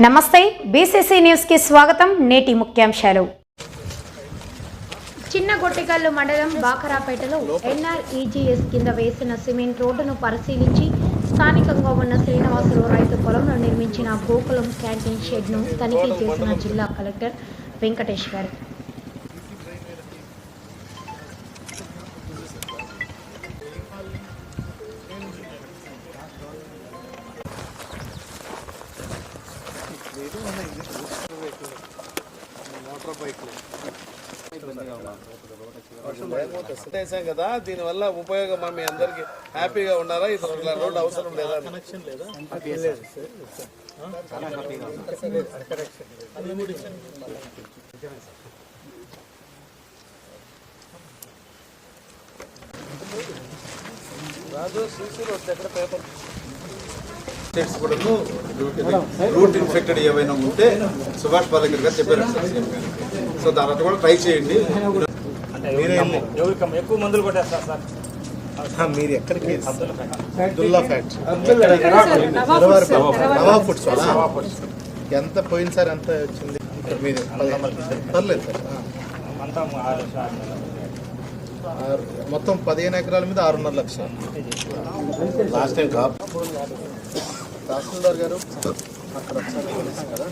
నమస్తే బీసీసీ న్యూస్కి స్వాగతం నేటి ముఖ్యాంశాలు. చిన్న గొట్టికల్లు మండలం బాకరాపేటలో ఎన్ఆర్ఈజీఎస్ కింద వేసిన సిమెంట్ రోడ్డును పరిశీలించి స్థానికంగా ఉన్న శ్రీనివాసులు రైతు పొలంలో నిర్మించిన గోకులం క్యాంటీన్ షెడ్ను తనిఖీ చేసిన జిల్లా కలెక్టర్ గారు చేశాం కదా దీనివల్ల ఉపయోగం మీ అందరికి హ్యాపీగా ఉన్నారా? ఇది రోడ్డు అవసరం లేదా? కనెక్షన్ లేదా? రాజు సీసీ రోడ్ ఎక్కడ పేపర్? స్టేట్స్ రూట్ ఇన్ఫెక్టెడ్ ఏవైనా ఉంటే సుభాష్ పాలేకర్ గారు చెప్పారు. సో దాని కూడా ట్రై చేయండి. మీరే. ఎక్కువ మందులు కొట్టేస్తారు సార్. మీరు ఎక్కడికి? అబ్దుల్లా ఫ్యాక్టరీ నవా ఫుడ్స్? ఎంత పోయింది సార్? ఎంత వచ్చింది? ఇక్కడ మీది పర్లేదు సార్. మొత్తం పదిహేను ఎకరాల మీద ఆరున్నర లక్షలు లాస్ట్ టైం కాప్ తహసీల్దార్ గారు అక్కడ కదా.